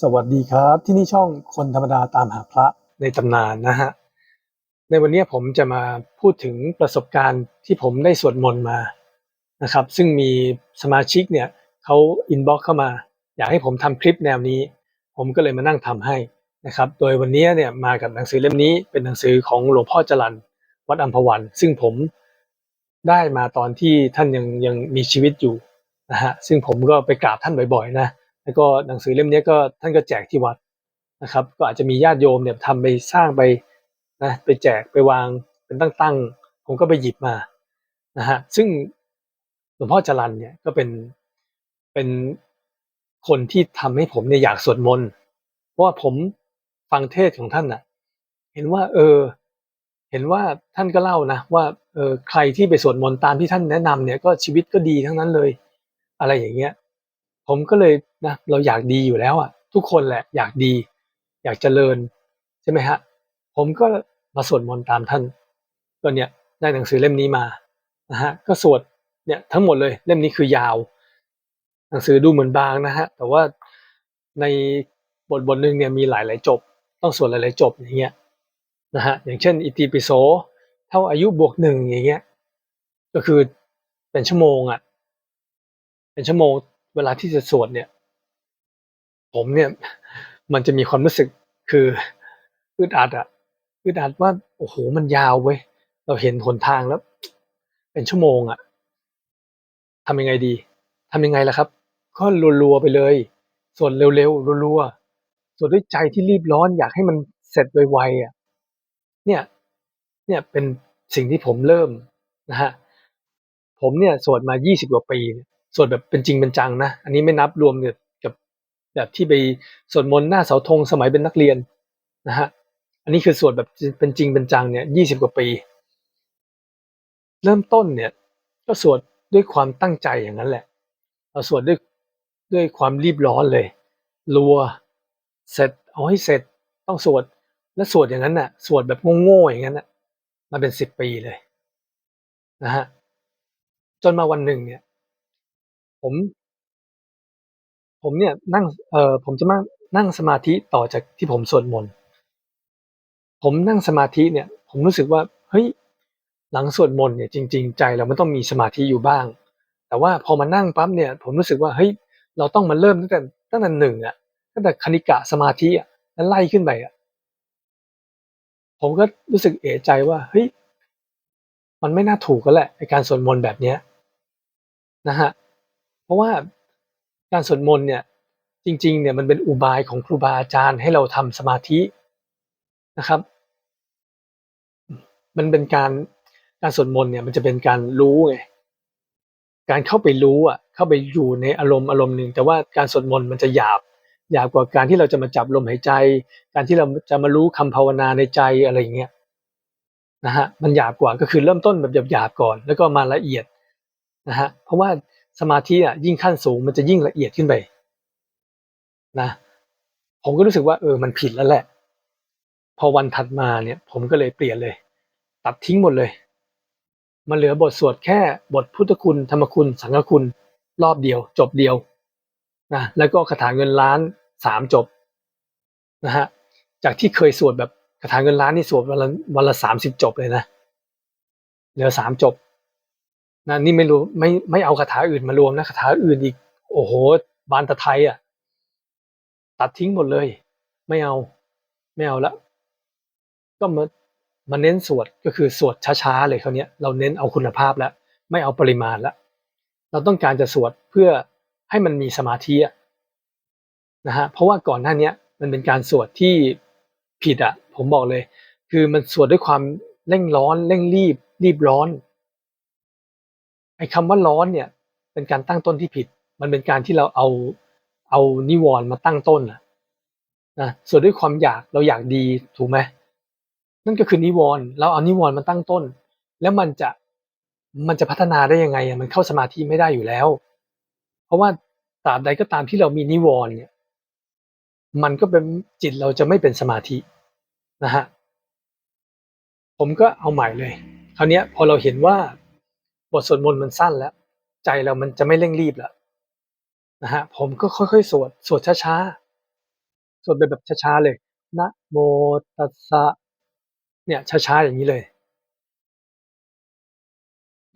สวัสดีครับที่นี่ช่องคนธรรมดาตามหาพระในตำนานนะฮะในวันนี้ผมจะมาพูดถึงประสบการณ์ที่ผมได้สวดมนต์มานะครับ ซึ่งมีสมาชิกเนี่ยเขาอินบ็อกเข้ามา อยากให้ผมทำคลิปแนวนี้ ผมก็เลยมานั่งทำให้นะครับ โดยวันนี้เนี่ยมากับหนังสือเล่มนี้เป็นหนังสือของหลวงพ่อจรันวัดอัมพวัน ซึ่งผมได้มาตอนที่ท่านยังยังมีชีวิตอยู่นะฮะซึ่งผมก็ไปกราบท่านบ่อยๆนะ แล้วก็หนังสือเล่มนี้ก็ท่านก็แจกที่วัดนะครับ ก็อาจจะมีญาติโยมเนี่ยทำไปสร้างไปนะไปแจกไปวางเป็นตั้งๆผมก็ไปหยิบมานะฮะซึ่งหลวงพ่อจรันเนี่ยก็เป็นเป็นคนที่ทำให้ผมเนี่ยอยากสวดมนต์เพราะว่าผมฟังเทศของท่านน่ะ เห็นว่า เออ เห็นว่าท่านก็เล่านะว่าเออใครที่ไปสวดมนต์ตามที่ท่านแนะนำเนี่ยก็ชีวิตก็ดีทั้งนั้นเลย อะไรอย่างเงี้ย ผมก็เลย นะเราอยากดีอยู่แล้วอะ ทุกคนแหละอยากดี อยากเจริญใช่ไหมฮะผมก็มาสวดมนต์ตามท่านก็เนี่ยได้หนังสือเล่มนี้มานะฮะก็สวดเนี่ยทั้งหมดเลยเล่มนี้คือยาว หนังสือดูเหมือนบางนะฮะแต่ว่าในบทบทหนึ่งเนี่ยมีหลายหลายๆจบ ต้องสวดหลายๆจบอย่างเงี้ยนะฮะอย่างเช่นอิติปิโสเท่าอายุบวกหนึ่งอย่างเงี้ยก็คือเป็นชั่วโมงอะเป็นชั่วโมงเวลาที่จะสวดเนี่ย ผมเนี่ยมันจะมีความรู้สึกคืออึดอัดอะอึดอัดว่าโอ้โหมันยาวเว้ยเราเห็นหนทางแล้ว เป็นชั่วโมงอะทำยังไงดี ทำยังไงล่ะครับ ก็รัวๆไปเลยสวดเร็วๆรัวๆสวดด้วยใจที่รีบร้อนอยากให้มันเสร็จไวๆอะเนี่ย เนี่ยเป็นสิ่งที่ผมเริ่มนะฮะ ผมเนี่ยสวดมา 20 กว่าปี สวดแบบเป็นจริงเป็นจังนะ อันนี้ไม่นับรวมเนี่ย แบบที่ไปสวดมนต์หน้าเสาธงสมัยเป็นนักเรียนนะฮะอันนี้คือสวดแบบเป็นจริงเป็นจังเนี่ย20กว่าปี เริ่มต้นเนี่ยก็สวดด้วยความตั้งใจอย่างนั้นแหละเราสวดด้วยด้วยความรีบร้อนเลยรัวเสร็จเอาให้เสร็จต้องสวดและสวดอย่างนั้นน่ะสวดแบบโง่ๆอย่างนั้นน่ะมาเป็นสิบปีเลยนะฮะจนมาวันหนึ่งเนี่ย ผม ผมเนี่ยนั่งเอ่อผมจะมานั่งสมาธิต่อจากที่ผมสวดมนต์ผมนั่งสมาธิเนี่ย ผมรู้สึกว่าเฮ้ยหลังสวดมนต์เนี่ยจริง ๆ ใจเราไมันต้องมีสมาธิอยู่บ้าง แต่ว่าพอมานั่งปั๊บเนี่ย ผมรู้สึกว่าเฮ้ยเราต้องมาเริ่มตั้งแต่ตั้งแต่หนึ่งอะตั้งแต่คณิกะสมาธิอะแล้วไล่ขึ้นไปอะผมก็รู้สึกเอะใจว่าเฮ้ยมันไม่น่าถูกกันแหละไอการสวดมนต์แบบเนี้ยนะฮะเพราะว่า การสวดมนต์เนี่ยจริงๆเนี่ยมันเป็นอุบายของครูบาอาจารย์ให้เราทำสมาธินะครับ มันเป็นการการสวดมนต์เนี่ยมันจะเป็นการรู้ไงการเข้าไปรู้อะเข้าไปอยู่ในอารมณ์อารมณ์หนึ่งแต่ว่าการสวดมนต์มันจะหยาบหยาบกว่าการที่เราจะมาจับลมหายใจ การที่เราจะมารู้คำภาวนาในใจอะไรเงี้ยนะฮะมันหยาบกว่าก็คือเริ่มต้นแบบหยาบๆก่อน แล้วก็มาละเอียดนะฮะเพราะว่า สมาธิอะยิ่งขั้นสูงมันจะยิ่งละเอียดขึ้นไปนะผมก็รู้สึกว่าเออมันผิดแล้วแหละ พอวันถัดมาเนี่ย ผมก็เลยเปลี่ยนเลย ตัดทิ้งหมดเลย มันเหลือบทสวดแค่บทพุทธคุณธรรมคุณ สังฆคุณรอบเดียว จบเดียวนะแล้วก็คาถาเงินล้านสามจบนะฮะจากที่เคยสวดแบบคาถาเงินล้านนี่สวดวันละวันละสามสิบจบเลยนะเหลือสามจบ นะนี่ไม่รู้ไม่ไม่เอาคาถาอื่นมารวมนะคาถาอื่นอีก โอ้โห บานตะไทยอะ ตัดทิ้งหมดเลย ไม่เอา ไม่เอาละก็มามาเน้นสวดก็คือสวดช้าๆเลยคราวเนี้ยเราเน้นเอาคุณภาพแล้ว ไม่เอาปริมาณแล้วเราต้องการจะสวดเพื่อให้มันมีสมาธินะฮะเพราะว่าก่อนหน้านี้มันเป็นการสวดที่ผิดอะ ผมบอกเลย คือมันสวดด้วยความเร่งร้อน เร่งรีบ รีบร้อน ไอ้คำว่าร้อนเนี่ย เป็นการตั้งต้นที่ผิด มันเป็นการที่เราเอาเอานิวรณ์มาตั้งต้นนะนะส่วนด้วยความอยากเราอยากดีถูกไหมนั่นก็คือนิวรณ์เราเอานิวรณ์มาตั้งต้น แล้วมันจะมันจะพัฒนาได้ยังไงมันเข้าสมาธิไม่ได้อยู่แล้ว เพราะว่าตราบใดก็ตามที่เรามีนิวรณ์เนี่ยมันก็เป็นจิตเราจะไม่เป็นสมาธินะฮะผมก็เอาใหม่เลยคราวนี้พอเราเห็นว่า บทสวดมนต์มันสั้นแล้ว ใจเรามันจะไม่เร่งรีบแล้วนะฮะผมก็ค่อยๆ สวดสวดช้าๆ สวดไปแบบช้าๆเลยนะโมตัสสะเนี่ยช้าๆอย่างนี้เลย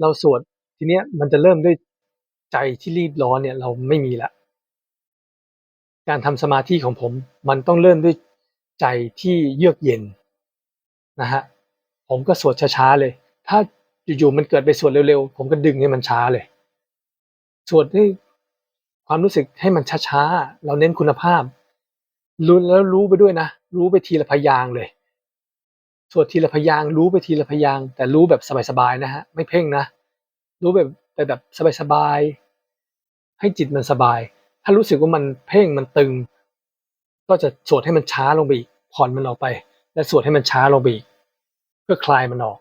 เราสวดทีเนี้ยมันจะเริ่มด้วยใจที่รีบร้อนเนี่ยเราไม่มีละการทำสมาธิของผมมันต้องเริ่มด้วยใจที่เยือกเย็นนะฮะผมก็สวดช้าๆเลย ถ้า อยู่ๆมันเกิดไปสวดเร็วๆ ผมก็ดึงให้มันช้าเลย สวดด้ความรู้สึกให้มันช้าๆ เราเน้นคุณภาพ รู้แล้วรู้ไปด้วยนะ รู้ไปทีละพยางเลย สวดทีละพยางรู้ไปทีละพยางแต่รู้แบบสบายๆนะฮะ ไม่เพ่งนะ รู้แบบไปแบบสบายๆ ให้จิตมันสบาย ถ้ารู้สึกว่ามันเพ่งมันตึง ก็จะสวดให้มันช้าลงไปอีก ผ่อนมันออกไป และสวดให้มันช้าลงไปอีก เพื่อคลายมันออก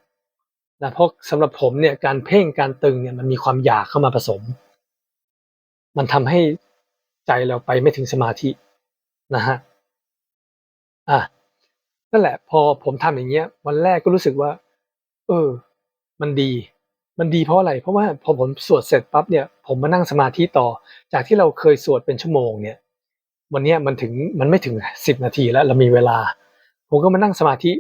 นะเพราะสำหรับผมเนี่ยการเพ่งการตึงเนี่ยมันมีความอยากเข้ามาผสม มันทำให้ใจเราไปไม่ถึงสมาธินะฮะอะนั่นแหละ พอผมทำอย่างเงี้ย วันแรกก็รู้สึกว่า เออ มันดี มันดีเพราะอะไร เพราะว่าพอผมสวดเสร็จปั๊บเนี่ย ผมมานั่งสมาธิต่อ จากที่เราเคยสวดเป็นชั่วโมงเนี่ย วันนี้มันถึงมันไม่ถึงสิบนาทีแล้วเรามีเวลา ผมก็มานั่งสมาธิ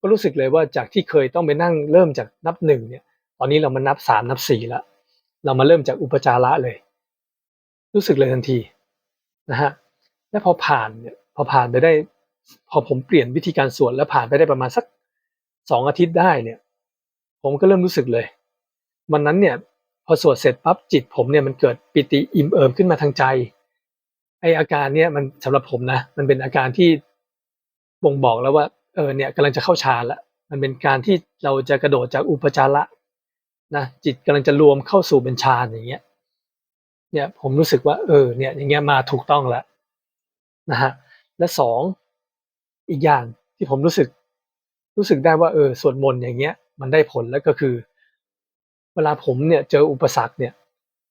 ก็รู้สึกเลยว่าจากที่เคยต้องไปนั่งเริ่มจากนับหนึ่งเนี่ย ตอนนี้เรามานับสามนับสี่แล้วเรามาเริ่มจากอุปจาระเลย รู้สึกเลยทันทีนะฮะ และพอผ่านเนี่ยพอผ่านไปได้ พอผมเปลี่ยนวิธีการสวดแล้วผ่านไปได้ประมาณสักสองอาทิตย์ได้เนี่ย ผมก็เริ่มรู้สึกเลย วันนั้นเนี่ยพอสวดเสร็จปั๊บจิตผมเนี่ยมันเกิดปิติอิ่มเอิบขึ้นมาทางใจไออาการเนี่ยมันสำหรับผมนะมันเป็นอาการที่บ่งบอกแล้วว่า เออเนี่ยกำลังจะเข้าฌานล้วมันเป็นการที่เราจะกระโดดจากอุปจาระนะจิตกำลังจะรวมเข้าสู่เป็นฌานอย่างเงี้ยเนี่ยผมรู้สึกว่าเออเนี่ยอย่างเงี้ยมาถูกต้องแล้วนะฮะและสองอีกอย่างที่ผมรู้สึกรู้สึกได้ว่าเออสวดมนต์อย่างเงี้ย มันได้ผลแล้วก็คือ เวลาผมเนี่ยเจออุปสรรคเนี่ย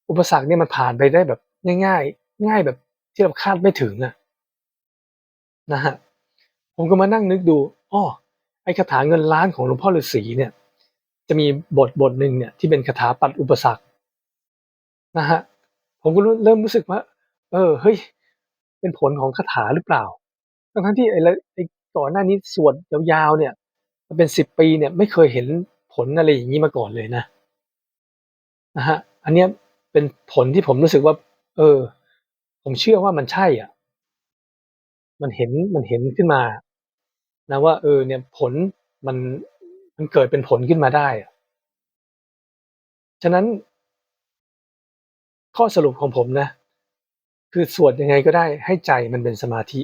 อุปสรรคเนี่ยมันผ่านไปได้แบบง่าย ๆ ง่ายแบบที่เราคาดไม่ถึงอะนะฮะ ผมก็มานั่งนึกดูอ้อไอ้คาถาเงินล้านของหลวงพ่อฤาษีเนี่ย จะมีบทบทหนึ่งเนี่ยที่เป็นคาถาปัดอุปสรรคนะฮะผมก็เริ่มรู้สึกว่า เออเฮ้ย เป็นผลของคาถาหรือเปล่า ทั้งทั้งที่ไอ้ไอ้ก่อนหน้านี้สวดยาวๆเนี่ยมันเป็นสิบปีเนี่ยไม่เคยเห็นผลอะไรอย่างนี้มาก่อนเลยนะนะฮะอันเนี้ยเป็นผลที่ผมรู้สึกว่า เออ ผมเชื่อว่ามันใช่อะ มันเห็นมันเห็นขึ้นมา นะว่าเออเนี่ยผลมันมันเกิดเป็นผลขึ้นมาได้ ฉะนั้น ข้อสรุปของผมนะ คือสวดยังไงก็ได้ให้ใจมันเป็นสมาธิ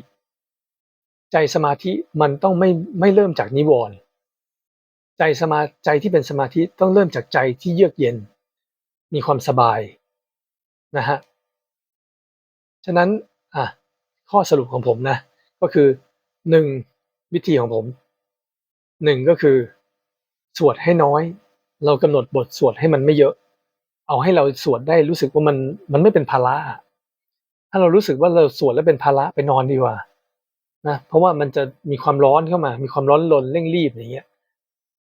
ใจสมาธิมันต้องไม่ไม่เริ่มจากนิวรณ์ใจสมาใจที่เป็นสมาธิต้องเริ่มจากใจที่เยือกเย็น มีความสบายนะฮะฉะนั้นอะข้อสรุปของผมนะ ก็คือหนึ่ง วิธีของผมหนึ่งก็คือ สวดให้น้อย เรากำหนดบทสวดให้มันไม่เยอะ เอาให้เราสวดได้รู้สึกว่ามันมันไม่เป็นภาระถ้าเรารู้สึกว่าเราสวดแล้วเป็นภาระไปนอนดีกว่านะเพราะว่ามันจะมีความร้อนเข้ามา มีความร้อนรนเร่งรีบอย่างเงี้ย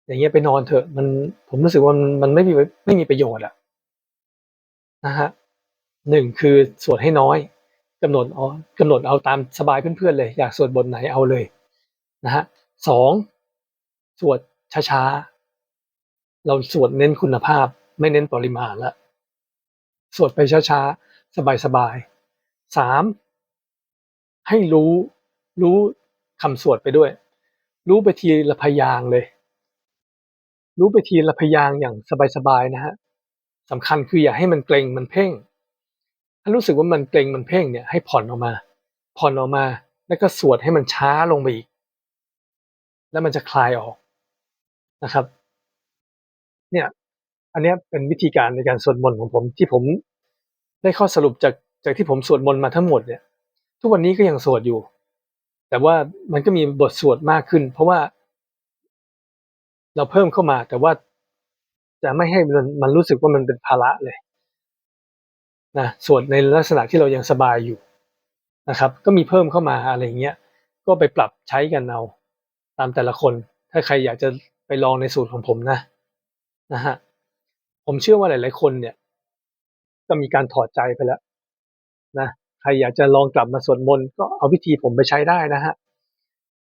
อย่างเงี้ยไปนอนเถอะมันผมรู้สึกว่ามันไม่มีไม่มีประโยชน์อะนะฮะหนึ่งคือสวดให้น้อยกำหนดอ๋อกำหนดเอาตามสบายเพื่อนๆเลย อยากสวดบทไหนเอาเลย นะฮะสองสวดช้าๆ เราสวดเน้นคุณภาพไม่เน้นปริมาณละสวดไปช้าๆ สบายๆสามให้รู้รู้คำสวดไปด้วย รู้ไปทีละพยางเลย รู้ไปทีละพยางอย่างสบายๆนะฮะสำคัญคืออย่าให้มันเกรงมันเพ่ง ถ้ารู้สึกว่ามันเกรงมันเพ่งเนี่ยให้ผ่อนออกมา ผ่อนออกมา แล้วก็สวดให้มันช้าลงไปอีก แล้วมันจะคลายออกนะครับ เนี่ย อันนี้เป็นวิธีการในการสวดมนต์ของผมที่ผมได้ข้อสรุปจากจากที่ผมสวดมนต์มาทั้งหมดเนี่ย ทุกวันนี้ก็ยังสวดอยู่ แต่ว่ามันก็มีบทสวดมากขึ้น เพราะว่า เราเพิ่มเข้ามา แต่ว่าจะไม่ให้มันมันรู้สึกว่ามันเป็นภาระเลยนะสวดในลักษณะที่เรายังสบายอยู่นะครับ ก็มีเพิ่มเข้ามาอะไรเงี้ย ก็ไปปรับใช้กันเอา ตามแต่ละคน ถ้าใครอยากจะไปลองในสูตรของผมนะนะฮะผมเชื่อว่าหลาย ๆ คนเนี่ย ก็มีการถอดใจไปแล้วนะใครอยากจะลองกลับมาสวดมนต์ก็เอาวิธีผมไปใช้ได้นะฮะ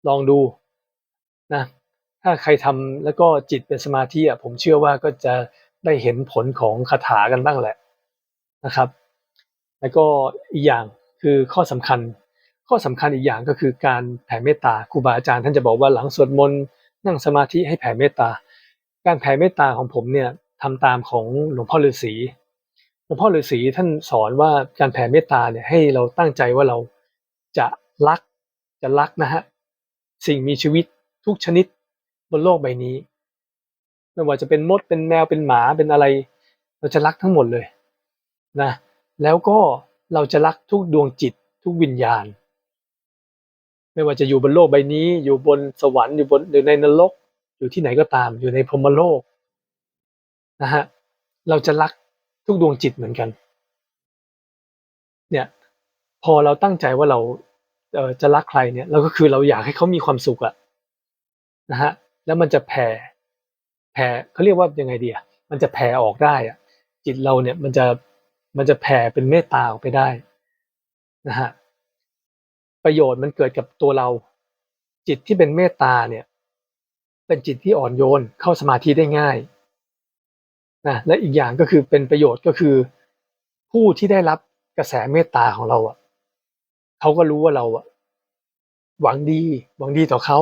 ลองดูนะถ้าใครทำแล้วก็จิตเป็นสมาธิอะผมเชื่อว่าก็จะได้เห็นผลของคาถากันบ้างแหละนะครับ แล้วก็อีกอย่างคือข้อสำคัญ ข้อสำคัญอีกอย่างก็คือการแผ่เมตตาครูบาอาจารย์ท่านจะบอกว่าหลังสวดมนต์นั่งสมาธิให้แผ่เมตตา การแผ่เมตตาของผมเนี่ยทำตามของหลวงพ่อฤาษีหลวงพ่อฤาษีท่านสอนว่าการแผ่เมตตาเนี่ยให้เราตั้งใจว่าเราจะรักจะรักนะฮะสิ่งมีชีวิตทุกชนิดบนโลกใบนี้ไม่ว่าจะเป็นมดเป็นแมวเป็นหมาเป็นอะไร เราจะรักทั้งหมดเลยนะแล้วก็เราจะรักทุกดวงจิตทุกวิญญาณ ไม่ว่าจะอยู่บนโลกใบนี้ อยู่บนสวรรค์อยู่บนหรือในนรก อยู่ที่ไหนก็ตาม อยู่ในพรหมโลกนะฮะเราจะรักทุกดวงจิตเหมือนกัน เนี่ย พอเราตั้งใจว่าเราเออจะรักใครเนี่ย เราก็คือเราอยากให้เขามีความสุขอะนะฮะแล้วมันจะแผ่แผ่เขาเรียกว่ายังไงดีอะมันจะแผ่ออกได้อะจิตเราเนี่ยมันจะมันจะแผ่เป็นเมตตาออกไปได้นะฮะ ประโยชน์มันเกิดกับตัวเรา จิตที่เป็นเมตตาเนี่ยเป็นจิตที่อ่อนโยนเข้าสมาธิได้ง่ายนะและอีกอย่างก็คือเป็นประโยชน์ก็คือ ผู้ที่ได้รับกระแสเมตตาของเราอะเขาก็รู้ว่าเราอะหวังดี หวังดีต่อเขา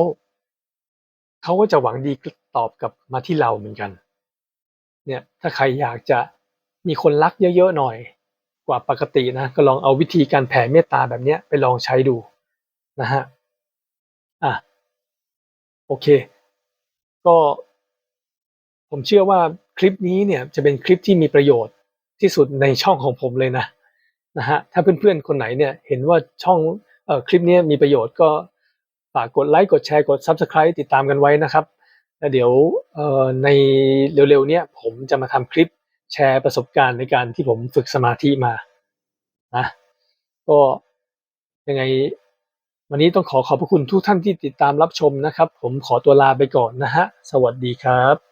เขาก็จะหวังดีตอบกลับมาที่เราเหมือนกัน เนี่ยถ้าใครอยากจะมีคนรักเยอะๆหน่อย กว่าปกตินะก็ลองเอาวิธีการแผ่เมตตาแบบนี้ไปลองใช้ดู นะฮะ อะ โอเค ก็ผมเชื่อว่าคลิปนี้เนี่ยจะเป็นคลิปที่มีประโยชน์ที่สุดในช่องของผมเลยนะนะฮะถ้าเพื่อนๆคนไหนเนี่ยเห็นว่าช่องเอ่อคลิปนี้มีประโยชน์ก็ฝากกดไลค์กดแชร์กด Subscribe ติดตามกันไว้นะครับแล้วเดี๋ยวเอ่อในเร็วๆเนี้ยผมจะมาทำคลิปแชร์ประสบการณ์ในการที่ผมฝึกสมาธิมานะก็ยังไง วันนี้ต้องขอขอบพระคุณทุกท่านที่ติดตามรับชมนะครับ ผมขอตัวลาไปก่อนนะฮะ สวัสดีครับ